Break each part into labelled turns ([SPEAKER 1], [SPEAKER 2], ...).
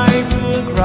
[SPEAKER 1] ายเพื่อใคร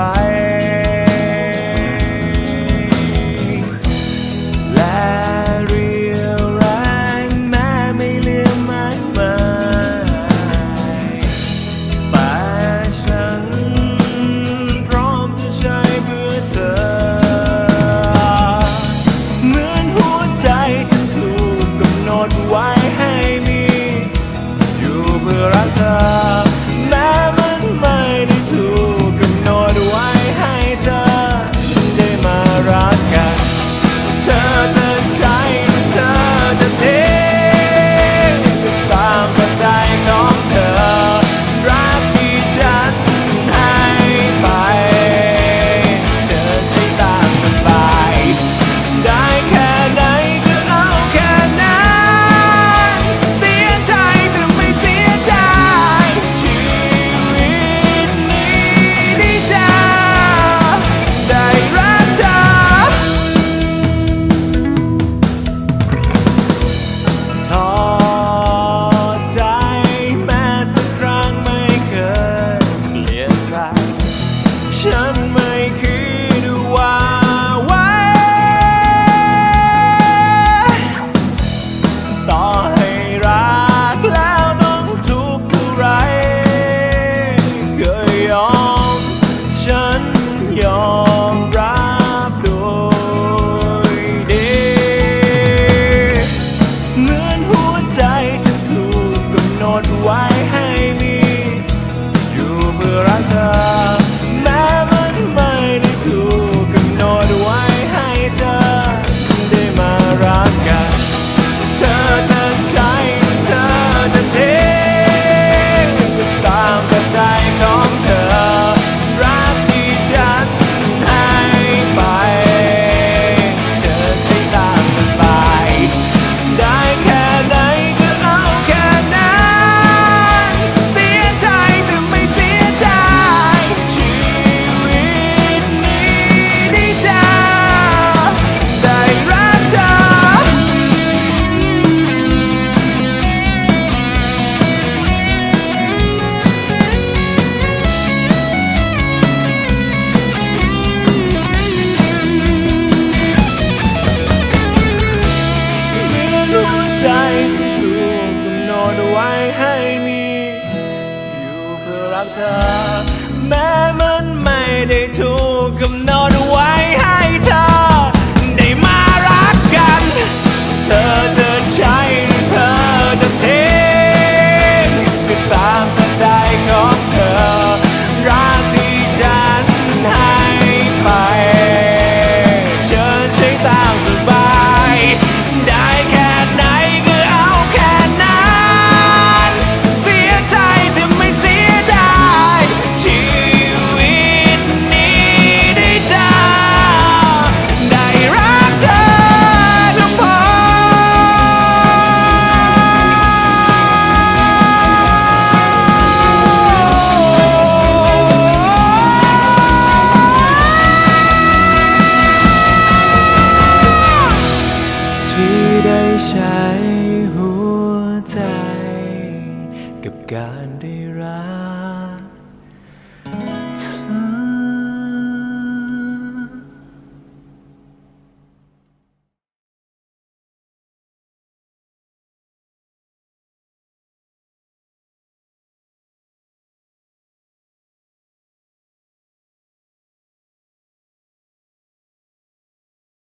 [SPEAKER 1] me จากเธอ แม้มันไม่ได้ถูกกำหนดไว้ให้ กับการได้รัก